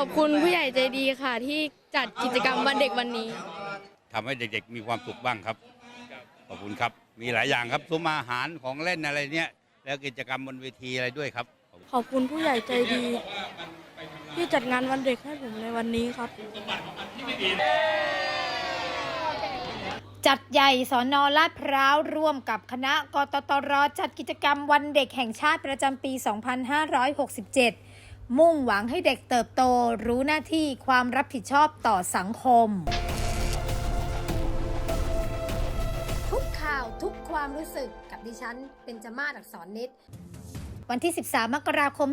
อบคุณผู้ใหญ่ใจดีค่ะ ที่จัดกิจกรรมวันเด็กวันนี้ ทำให้เด็กๆ มีความสุขบ้างครับ ขอบคุณครับ มีหลายอย่างครับซุ้มอาหารของเล่นอะไรเนี่ย แล้วกิจกรรมบนเวทีอะไรด้วยครับ ขอบคุณผู้ใหญ่ใจดี ที่จัดงานวันเด็กให้ผมในวันนี้ครับ จัดใหญ่สอนอลาดพร้าวร่วมกับคณะกตตรจัดกิจกรรมวันเด็กแห่งชาติประจำปี 2567 มุ่งหวังให้เด็กเติบโตรู้หน้าที่ความรับผิดชอบต่อสังคม ทุกข่าวทุกความรู้สึกกับดิฉันเป็นจมาศอักษรนิด วันที่ 13 มกราคม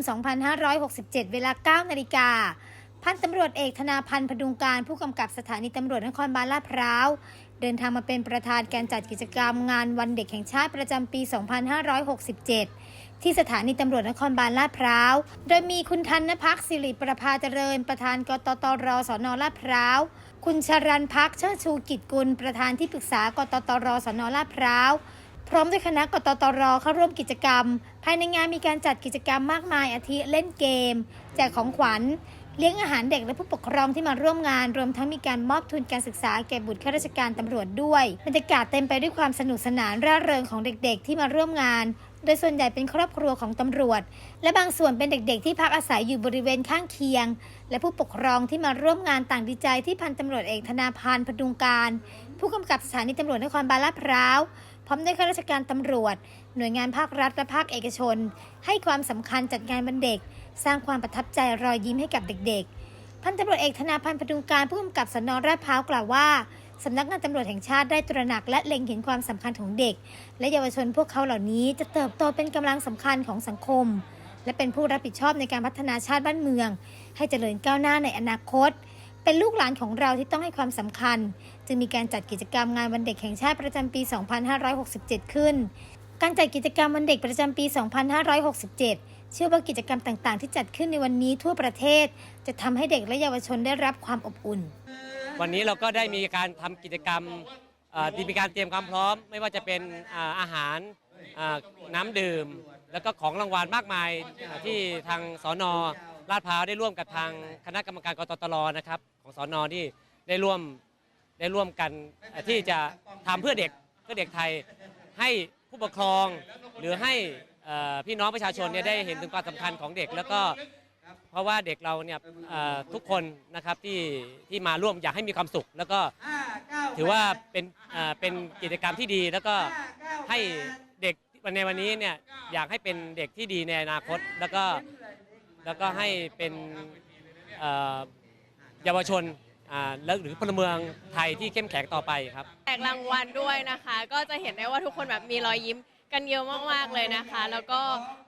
2567 เวลา 9 นาฬิกาพันตำรวจเอกธนาพันธ์พดุงการผู้กำกับสถานีตำรวจนครบาลลาดพร้าว เดินทางมาเป็นประธานการจัดกิจกรรมงานวันเด็กแห่งชาติประจำปี 2567 ที่สถานีตำรวจนครบาลลาดพร้าว โดยมีคุณธัญพักศิริประภาเจริญ ประธานกตตรสนลาดพร้าว คุณชรันพักเชิดชูกิจกุล ประธานที่ปรึกษากตตรสนลาดพร้าว พร้อมด้วยคณะกตตรเข้าร่วมกิจกรรม ภายในงานมีการจัดกิจกรรมมากมายอาทิเล่นเกม แจกของขวัญเลี้ยงอาหารเด็กและผู้ปกครองที่มาร่วมงาน รวมทั้งมีการมอบทุนการศึกษาแก่บุตรข้าราชการตำรวจด้วย บรรยากาศเต็มไปด้วยความสนุกสนานร่าเริงของเด็กๆ ที่มาร่วมงาน โดยส่วนใหญ่เป็นครอบครัวของตำรวจ และบางส่วนเป็นเด็กๆ ที่พักอาศัยอยู่บริเวณข้างเคียง และผู้ปกครองที่มาร่วมงานต่างดีใจที่พันตำรวจเอกธนาพันธ์พดุงการ ผู้กำกับสถานีตำรวจนครบาลลาดพร้าวพร้อมด้วยข้าราชการตำรวจ หน่วยงานภาครัฐและภาคเอกชน ให้ความสำคัญจัดงานวันเด็ก สร้างความประทับใจรอยยิ้มให้กับเด็กๆ พันตำรวจเอกธนาพันธ์พดุงการผู้กำกับสนราชพร้าวกล่าวว่า สำนักงานตำรวจแห่งชาติได้ตระหนักและเล็งเห็นความสำคัญของเด็ก และเยาวชนพวกเขาเหล่านี้จะเติบโตเป็นกำลังสำคัญของสังคม และเป็นผู้รับผิดชอบในการพัฒนาชาติบ้านเมือง ให้เจริญก้าวหน้าในอนาคต เป็นลูกหลานของเราที่ต้องให้ความสำคัญ จึงมีการจัดกิจกรรมงานวันเด็กแห่งชาติประจำปี 2567 ขึ้น การจัดกิจกรรมวันเด็กประจำปี 2567เชื่อว่ากิจกรรมต่าง ๆ ที่จัดขึ้นในวันนี้ทั่วประเทศ จะทำให้เด็กและเยาวชนได้รับความอบอุ่น วันนี้เราก็ได้มีการทำกิจกรรมที่มีการเตรียมความพร้อม ไม่ว่าจะเป็นอาหารน้ำดื่ม แล้วก็ของรางวัลมากมายที่ทางสอนอลาดพร้าวได้ร่วมกับทางคณะกรรมการกตตรนะครับของสอนอที่ได้ร่วมได้ร่วมกันที่จะทำเพื่อเด็กเพื่อเด็กไทยให้ผู้ปกครองหรือให้พี่น้องประชาชนเนี่ยได้เห็นถึงความสำคัญของเด็ก แล้วก็ เพราะว่าเด็กเราเนี่ยเอ่อทุกคนนะครับที่ที่มาร่วมอยากให้มีความสุข แล้วก็ถือว่าเป็นเอ่อเป็นกิจกรรมที่ดีแล้วก็ให้เด็กในวันนี้เนี่ยอยากให้เป็นเด็กที่ดีในอนาคต แล้วก็แล้วก็ให้เป็นเอ่อเยาวชนอ่าแล้วหรือพลเมืองไทยที่เข้มแข็งต่อไปครับ แจกรางวัลด้วยนะคะ ก็จะเห็นได้ว่าทุกคนแบบมีรอยยิ้ม กันเยอะมากๆเลยนะคะ แล้วก็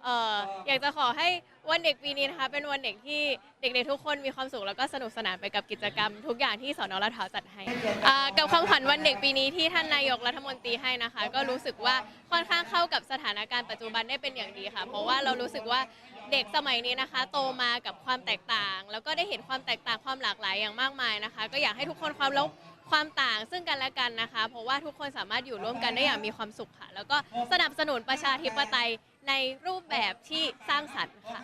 เอ่ออยากจะขอให้วันเด็กปีนี้นะคะ เป็นวันเด็กที่เด็กๆทุกคนมีความสุขแล้วก็สนุกสนานไปกับกิจกรรม ทุกอย่างที่สอนอรัฐาจัดให้อ่ากับคำขวัญวันเด็กปีนี้ที่ท่านนายกรัฐมนตรีให้นะคะ ก็รู้สึกว่าค่อนข้างเข้ากับสถานการณ์ปัจจุบันได้เป็นอย่างดีค่ะ เพราะว่าเรารู้สึกว่าเด็กสมัยนี้นะคะ โตมากับความแตกต่าง แล้วก็ได้เห็นความแตกต่างความหลากหลายอย่างมากมายนะคะ ก็อยากให้ทุกคนความแล้ว ความต่างซึ่งกันและกันนะคะ เพราะว่าทุกคนสามารถอยู่ร่วมกันได้อย่างมีความสุขค่ะ แล้วก็สนับสนุนประชาธิปไตยในรูปแบบที่สร้างสรรค์ค่ะ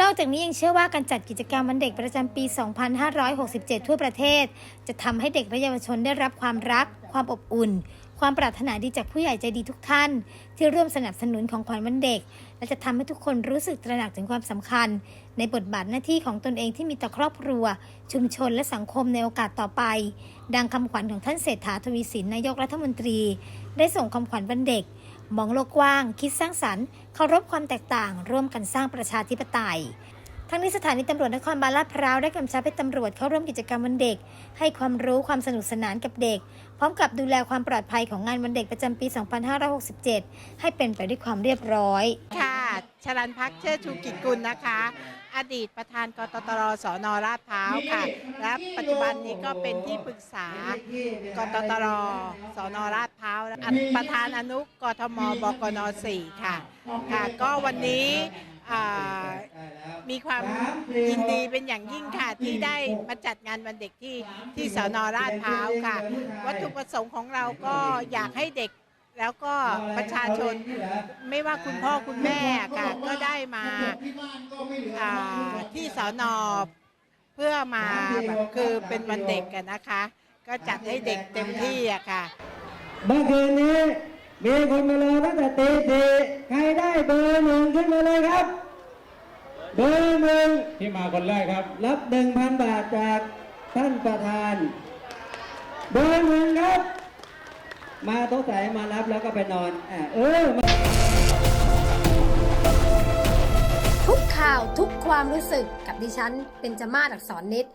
นอกจากนี้ยังเชื่อว่าการจัดกิจกรรมวันเด็กประจำปี 2567 ทั่วประเทศ จะทำให้เด็กและเยาวชนได้รับความรัก ความอบอุ่น ความปรารถนาดีจากผู้ใหญ่ใจดีทุกท่าน ที่ร่วมสนับสนุนของขวัญวันเด็ก และจะทำให้ทุกคนรู้สึกตระหนักถึงความสำคัญ ในบทบาทหน้าที่ของตนเองที่มีต่อครอบครัว ชุมชนและสังคมในโอกาสต่อไป ดังคำขวัญของท่านเศรษฐาทวีสินนายกรัฐมนตรี ได้ส่งคำขวัญวันเด็ก มองโลกกว้าง คิดสร้างสรรค์เคารพความแตกต่าง ร่วมกันสร้างประชาธิปไตยทั้งนี้สถานีตำรวจนครบาลลาดพร้าวได้กำชับให้ตำรวจเข้าร่วมกิจกรรมวันเด็ก ให้ความรู้ความสนุกสนานกับเด็ก พร้อมกับดูแลความปลอดภัยของงานวันเด็กประจำปี 2567 ให้เป็นไปด้วยความเรียบร้อยค่ะ ชลันพักเชิดชูกิจกุลนะคะ อดีตประธานกตตรสนราชพร้าวค่ะ และปัจจุบันนี้ก็เป็นที่ปรึกษากตตรสนราชพร้าวประธานอนุกทมบกน4ค่ะค่ะก็วันนี้มีความยินดีเป็นอย่างยิ่งค่ะ ที่ได้มาจัดงานวันเด็กที่ที่สนราชพร้าวค่ะ วัตถุประสงค์ของเราก็อยากให้เด็ก แล้วก็ประชาชนไม่ว่าคุณพ่อคุณแม่ค่ะก็ได้มาอ่าที่สอนอพื่อมาแบบคือเป็นวันเด็กกันนะคะ ก็จัดให้เด็กเต็มที่อะค่ะเมื่อคืนนี้มีคนมารอตั้งแต่ตีสี่ใครได้เบอร์หนึ่งขึ้นมาเลยครับ เบอร์หนึ่งที่มาคนแรกครับ รับหนึ่งพันบาทจากท่านประธาน เบอร์หนึ่งครับ มาต้องใสมารับแล้วก็ไปนอนอะเออทุกข่าวทุกความรู้สึกกับดิฉันเป็นจมาศอักษรนิด